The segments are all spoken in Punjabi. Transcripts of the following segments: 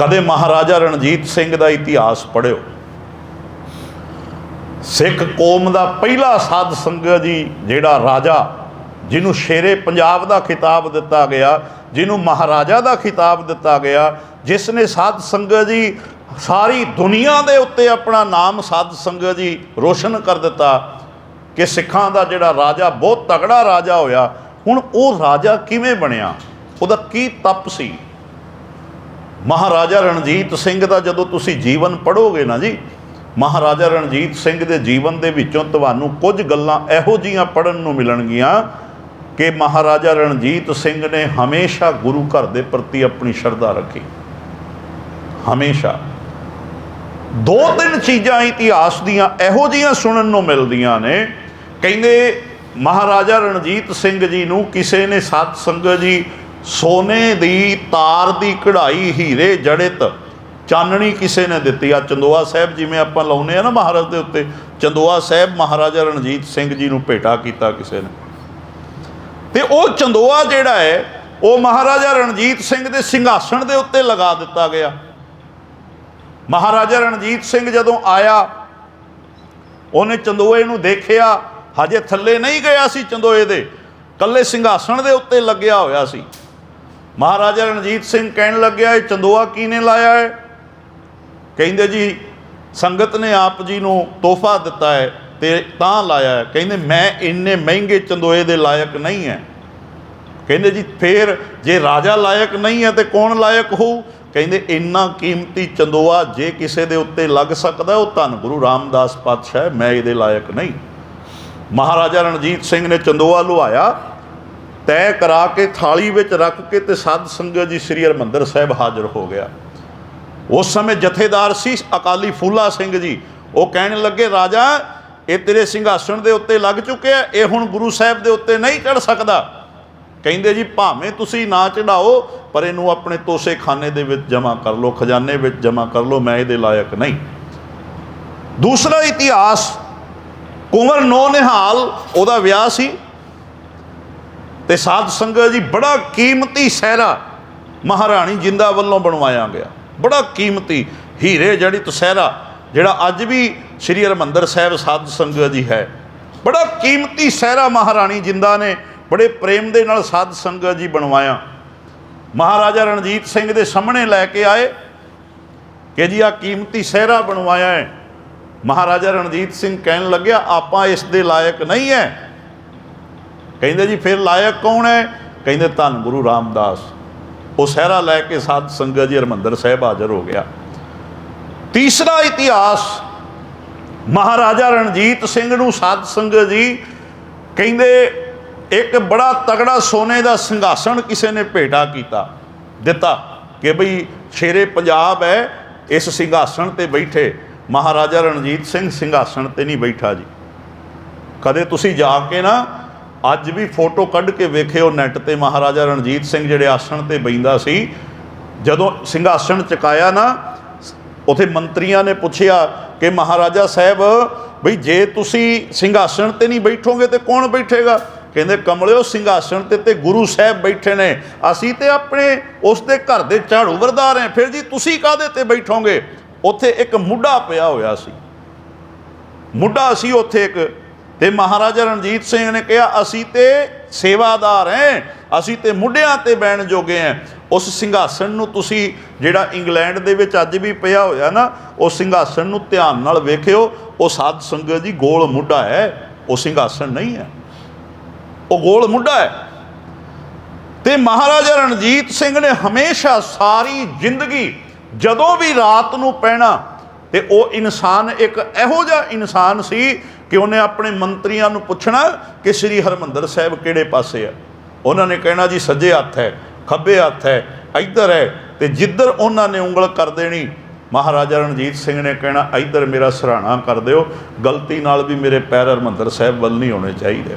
ਕਦੇ ਮਹਾਰਾਜਾ ਰਣਜੀਤ ਸਿੰਘ ਦਾ ਇਤਿਹਾਸ ਪੜ੍ਹਿਓ। ਸਿੱਖ ਕੌਮ ਦਾ ਪਹਿਲਾ ਸਾਧ ਸੰਗਤ ਜੀ, ਜਿਹੜਾ ਰਾਜਾ, ਜਿਹਨੂੰ ਸ਼ੇਰੇ ਪੰਜਾਬ ਦਾ ਖਿਤਾਬ ਦਿੱਤਾ ਗਿਆ, ਜਿਹਨੂੰ ਮਹਾਰਾਜਾ ਦਾ ਖਿਤਾਬ ਦਿੱਤਾ ਗਿਆ, ਜਿਸ ਨੇ ਸਾਧ ਸੰਗਤ ਜੀ ਸਾਰੀ ਦੁਨੀਆ ਦੇ ਉੱਤੇ ਆਪਣਾ ਨਾਮ ਸਾਧ ਸੰਗਤ ਜੀ ਰੋਸ਼ਨ ਕਰ ਦਿੱਤਾ ਕਿ ਸਿੱਖਾਂ ਦਾ ਜਿਹੜਾ ਰਾਜਾ, ਬਹੁਤ ਤਗੜਾ ਰਾਜਾ ਹੋਇਆ। ਹੁਣ ਉਹ ਰਾਜਾ ਕਿਵੇਂ ਬਣਿਆ? ਉਹਦਾ ਕੀ ਤਪ ਸੀ? ਮਹਾਰਾਜਾ ਰਣਜੀਤ ਸਿੰਘ ਦਾ ਜਦੋਂ ਤੁਸੀਂ ਜੀਵਨ ਪੜ੍ਹੋਗੇ ਨਾ ਜੀ, ਮਹਾਰਾਜਾ ਰਣਜੀਤ ਸਿੰਘ ਦੇ ਜੀਵਨ ਦੇ ਵਿੱਚੋਂ ਤੁਹਾਨੂੰ ਕੁਝ ਗੱਲਾਂ ਇਹੋ ਜੀਆਂ ਪੜਨ ਨੂੰ ਮਿਲਣਗੀਆਂ ਕਿ ਮਹਾਰਾਜਾ ਰਣਜੀਤ ਸਿੰਘ ਨੇ ਹਮੇਸ਼ਾ ਗੁਰੂ ਘਰ ਦੇ ਪ੍ਰਤੀ ਆਪਣੀ ਸ਼ਰਧਾ ਰੱਖੀ। ਹਮੇਸ਼ਾ। ਦੋ ਤਿੰਨ ਚੀਜ਼ਾਂ ਇਤਿਹਾਸ ਦੀਆਂ ਇਹੋ ਜੀਆਂ ਸੁਣਨ ਨੂੰ ਮਿਲਦੀਆਂ ਨੇ। ਕਹਿੰਦੇ ਮਹਾਰਾਜਾ ਰਣਜੀਤ ਸਿੰਘ ਜੀ ਨੂੰ ਕਿਸੇ ਨੇ ਸਤ ਸੰਗਤ ਜੀ ਸੋਨੇ ਦੀ ਤਾਰ ਦੀ ਕਢਾਈ ਹੀਰੇ ਜੜਿਤ, ਚਾਨਣੀ ਕਿਸੇ ਨੇ ਦਿੱਤੀ? ਆ ਚੰਦੋਆ ਸਾਹਿਬ ਜਿਵੇਂ ਆਪਾਂ ਲਾਉਨੇ ਆ ਨਾ ਮਹਾਰਾਜ ਦੇ ਉੱਤੇ, ਚੰਦੋਆ ਸਾਹਿਬ ਮਹਾਰਾਜਾ ਰਣਜੀਤ ਸਿੰਘ ਜੀ ਨੂੰ ਭੇਟਾ ਕੀਤਾ ਕਿਸੇ ਨੇ। ਤੇ ਉਹ ਚੰਦੋਆ ਜਿਹੜਾ ਹੈ, ਉਹ ਮਹਾਰਾਜਾ ਰਣਜੀਤ ਸਿੰਘ ਦੇ ਸਿੰਘਾਸਣ ਦੇ ਉੱਤੇ ਲਗਾ ਦਿੱਤਾ ਗਿਆ। ਮਹਾਰਾਜਾ ਰਣਜੀਤ ਸਿੰਘ ਜਦੋਂ ਆਇਆ, ਉਹਨੇ ਚੰਦੋਏ ਨੂੰ ਦੇਖਿਆ, ਹਜੇ ਥੱਲੇ ਨਹੀਂ ਗਿਆ ਸੀ ਚੰਦੋਏ ਦੇ, ਕੱਲੇ ਸਿੰਘਾਸਣ ਦੇ ਉੱਤੇ ਲੱਗਿਆ ਹੋਇਆ ਸੀ। ਮਹਾਰਾਜਾ ਰਣਜੀਤ ਸਿੰਘ ਕਹਿਣ ਲੱਗਿਆ, ਇਹ ਚੰਦੋਆ ਕਿਹਨੇ ਲਾਇਆ ਹੈ? ਕਹਿੰਦੇ ਜੀ, ਸੰਗਤ ਨੇ ਆਪ ਜੀ ਨੂੰ ਤੋਹਫਾ ਦਿੱਤਾ ਹੈ ਤੇ ਤਾਂ ਲਾਇਆ ਹੈ। ਕਹਿੰਦੇ, ਮੈਂ ਇੰਨੇ ਮਹਿੰਗੇ ਚੰਦੋਏ ਦੇ ਲਾਇਕ ਨਹੀਂ ਹੈ ਕਹਿੰਦੇ ਜੀ, ਫੇਰ ਜੇ ਰਾਜਾ ਲਾਇਕ ਨਹੀਂ ਹੈ ਤੇ ਕੌਣ ਲਾਇਕ ਹੋਊ? ਕਹਿੰਦੇ, ਇੰਨਾ ਕੀਮਤੀ ਚੰਦੋਆ ਜੇ ਕਿਸੇ ਦੇ ਉੱਤੇ ਲੱਗ ਸਕਦਾ, ਉਹ ਧੰਨ ਗੁਰੂ ਰਾਮਦਾਸ ਪਾਤਸ਼ਾਹ ਮੈਂ ਇਹਦੇ ਲਾਇਕ ਨਹੀਂ। ਮਹਾਰਾਜਾ ਰਣਜੀਤ ਸਿੰਘ ਨੇ ਚੰਦੋਆ ਲੁਹਾਇਆ ਤੈਅ ਕਰਾ ਕੇ ਥਾਲੀ ਵਿੱਚ ਰੱਖ ਕੇ ਤੇ ਸਾਧ ਸੰਗਤ ਜੀ ਸ੍ਰੀ ਹਰਿਮੰਦਰ ਸਾਹਿਬ ਹਾਜ਼ਰ ਹੋ ਗਿਆ। ਉਸ ਸਮੇਂ ਜਥੇਦਾਰ ਸੀ ਅਕਾਲੀ ਫੂਲਾ ਸਿੰਘ ਜੀ। ਉਹ ਕਹਿਣ ਲੱਗੇ, ਰਾਜਾ, ਇਹ ਤੇਰੇ ਸਿੰਘਾਸਣ ਦੇ ਉੱਤੇ ਲੱਗ ਚੁੱਕਿਆ ਇਹ ਹੁਣ ਗੁਰੂ ਸਾਹਿਬ ਦੇ ਉੱਤੇ ਨਹੀਂ ਚੜ ਸਕਦਾ। ਕਹਿੰਦੇ ਜੀ, ਭਾਵੇਂ ਤੁਸੀਂ ਨਾ ਚੜਾਓ ਪਰ ਇਹਨੂੰ ਆਪਣੇ ਤੋਸੇਖਾਨੇ ਦੇ ਵਿੱਚ ਜਮ੍ਹਾਂ ਕਰ ਲਓ, ਖਜ਼ਾਨੇ ਵਿੱਚ ਜਮ੍ਹਾਂ ਕਰ ਲਓ, ਮੈਂ ਇਹਦੇ ਲਾਇਕ ਨਹੀਂ। ਦੂਸਰਾ ਇਤਿਹਾਸ, ਕੁੰਵਰ ਨੋ ਨਿਹਾਲ, ਉਹਦਾ ਵਿਆਹ ਸੀ। ਤੇ ਸਾਧ ਸੰਗਤ ਜੀ ਬੜਾ ਕੀਮਤੀ ਸਹਿਰਾ ਮਹਾਰਾਣੀ ਜਿੰਦਾ ਵੱਲੋਂ ਬਣਵਾਇਆ ਗਿਆ। ਬੜਾ ਕੀਮਤੀ ਹੀਰੇ ਜੜਿਤ ਸਹਿਰਾ, ਜਿਹੜਾ ਅੱਜ ਵੀ ਸ੍ਰੀ ਹਰਿਮੰਦਰ ਸਾਹਿਬ ਸਾਧ ਸੰਗਤ ਜੀ ਹੈ। ਬੜਾ ਕੀਮਤੀ ਸਹਿਰਾ ਮਹਾਰਾਣੀ ਜਿੰਦਾ ਨੇ, ਬੜੇ ਪ੍ਰੇਮ ਦੇ ਨਾਲ ਸਾਧ ਸੰਗਤ ਜੀ ਬਣਵਾਇਆ। ਮਹਾਰਾਜਾ ਰਣਜੀਤ ਸਿੰਘ ਦੇ ਸਾਹਮਣੇ ਲੈ ਕੇ ਆਏ ਕਿ ਜੀ ਆ ਕੀਮਤੀ ਸਹਿਰਾ ਬਣਵਾਇਆ ਹੈ। ਮਹਾਰਾਜਾ ਰਣਜੀਤ ਸਿੰਘ ਕਹਿਣ ਲੱਗਿਆ, ਆਪਾਂ ਇਸ ਦੇ ਲਾਇਕ ਨਹੀਂ ਹੈ। ਕਹਿੰਦੇ ਜੀ ਫਿਰ ਲਾਇਕ ਕੌਣ ਹੈ? ਕਹਿੰਦੇ ਧੰਨ ਗੁਰੂ ਰਾਮਦਾਸ। ਉਹ ਸਹਿਰਾ ਲੈ ਕੇ ਸਾਧ ਸੰਗਤ ਜੀ ਹਰਮੰਦਰ ਸਾਹਿਬ ਹਾਜ਼ਰ ਹੋ ਗਿਆ। ਤੀਸਰਾ ਇਤਿਹਾਸ, ਮਹਾਰਾਜਾ ਰਣਜੀਤ ਸਿੰਘ ਨੂੰ ਸਾਧ ਸੰਗਤ ਜੀ ਕਹਿੰਦੇ ਇੱਕ ਬੜਾ ਤਗੜਾ ਸੋਨੇ ਦਾ ਸਿੰਘਾਸਣ ਕਿਸੇ ਨੇ ਭੇਟਾ ਕੀਤਾ, ਦਿੱਤਾ ਕਿ ਭਈ ਸ਼ੇਰੇ ਪੰਜਾਬ ਹੈ, ਇਸ ਸਿੰਘਾਸਣ ਤੇ ਬੈਠੇ। ਮਹਾਰਾਜਾ ਰਣਜੀਤ ਸਿੰਘ ਸਿੰਘਾਸਣ ਤੇ ਨਹੀਂ ਬੈਠਾ ਜੀ। ਕਦੇ ਤੁਸੀਂ ਜਾ ਕੇ ਨਾ ਅੱਜ ਵੀ ਫੋਟੋ ਕੱਢ ਕੇ ਵੇਖਿਓ ਨੈਟ ਤੇ ਮਹਾਰਾਜਾ ਰਣਜੀਤ ਸਿੰਘ ਜਿਹੜੇ ਆਸਣ ਤੇ ਬੈਂਦਾ ਸੀ। ਜਦੋਂ ਸਿੰਘਾਸਣ ਚਕਾਇਆ ਨਾ, ਉਥੇ ਮੰਤਰੀਆਂ ਨੇ ਪੁੱਛਿਆ ਕਿ ਮਹਾਰਾਜਾ ਸਾਹਿਬ, ਬਈ ਜੇ ਤੁਸੀਂ ਸਿੰਘਾਸਣ ਤੇ ਨਹੀਂ ਬੈਠੋਗੇ ਤੇ ਕੌਣ ਬੈਠੇਗਾ? ਕਹਿੰਦੇ, ਕਮਲਿਓ, ਸਿੰਘਾਸਣ ਤੇ ਤੇ ਗੁਰੂ ਸਾਹਿਬ ਬੈਠੇ ਨੇ। ਅਸੀਂ ਤੇ ਆਪਣੇ ਉਸ ਦੇ ਘਰ ਦੇ ਝਾੜੂ ਵਰਦਾਰ ਹਾਂ। ਫਿਰ ਜੀ ਤੁਸੀਂ ਕਾਦੇ ਤੇ ਬੈਠੋਗੇ? ਉੱਥੇ ਇੱਕ ਮੁੱਢਾ ਪਿਆ ਹੋਇਆ ਸੀ। ਮੁੱਢਾ ਸੀ ਉੱਥੇ ਇੱਕ ਤੇ ਮਹਾਰਾਜਾ ਰਣਜੀਤ ਸਿੰਘ ਨੇ ਕਿਹਾ, ਅਸੀਂ ਤੇ ਸੇਵਾਦਾਰ ਹਾਂ, ਅਸੀਂ ਤੇ ਮੁੱਢਿਆਂ ਤੇ ਬੈਣ ਜੋਗੇ ਹਾਂ। ਉਸ ਸਿੰਘਾਸਣ ਨੂੰ ਤੁਸੀਂ ਜਿਹੜਾ ਇੰਗਲੈਂਡ ਦੇ ਵਿੱਚ ਅੱਜ ਵੀ ਪਿਆ ਹੋਇਆ ਨਾ ਉਹ ਸਿੰਘਾਸਣ ਨੂੰ ਧਿਆਨ ਨਾਲ ਵੇਖਿਓ, ਉਹ ਸਾਧ ਸੰਗਤ ਜੀ ਗੋਲ ਮੁੱਢਾ ਹੈ, ਉਹ ਸਿੰਘਾਸਣ ਨਹੀਂ ਹੈ। ਉਹ ਗੋਲ ਮੁੱਢਾ ਹੈ। ਤੇ ਮਹਾਰਾਜਾ ਰਣਜੀਤ ਸਿੰਘ ਨੇ ਹਮੇਸ਼ਾ ਸਾਰੀ ਜ਼ਿੰਦਗੀ ਜਦੋਂ ਵੀ ਰਾਤ ਨੂੰ ਪੈਣਾ ਤੇ ਉਹ ਇਨਸਾਨ ਇੱਕ ਇਹੋ ਜਿਹਾ ਇਨਸਾਨ ਸੀ ਕਿ ਉਹਨੇ ਆਪਣੇ ਮੰਤਰੀਆਂ ਨੂੰ ਪੁੱਛਣਾ ਕਿ ਸ੍ਰੀ ਹਰਮੰਦਰ ਸਾਹਿਬ ਕਿਹੜੇ ਪਾਸੇ ਆ। ਉਹਨਾਂ ਨੇ ਕਹਿਣਾ ਜੀ ਸੱਜੇ ਹੱਥ ਹੈ, ਖੱਬੇ ਹੱਥ ਹੈ, ਇੱਧਰ ਹੈ ਤੇ ਜਿੱਧਰ ਉਹਨਾਂ ਨੇ ਉਂਗਲ ਕਰ ਦੇਣੀ, ਮਹਾਰਾਜਾ ਰਣਜੀਤ ਸਿੰਘ ਨੇ ਕਹਿਣਾ, ਇੱਧਰ ਮੇਰਾ ਸਰਾਣਾ ਕਰ ਦਿਓ, ਗਲਤੀ ਨਾਲ ਵੀ ਮੇਰੇ ਪੈਰ ਹਰਮੰਦਰ ਸਾਹਿਬ ਵੱਲ ਨਹੀਂ ਹੋਣੇ ਚਾਹੀਦੇ।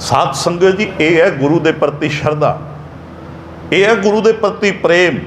ਸਾਧ ਸੰਗਤ ਜੀ, ਇਹ ਹੈ ਗੁਰੂ ਦੇ ਪ੍ਰਤੀ ਸ਼ਰਧਾ। ਇਹ ਹੈ ਗੁਰੂ ਦੇ ਪ੍ਰਤੀ ਪ੍ਰੇਮ।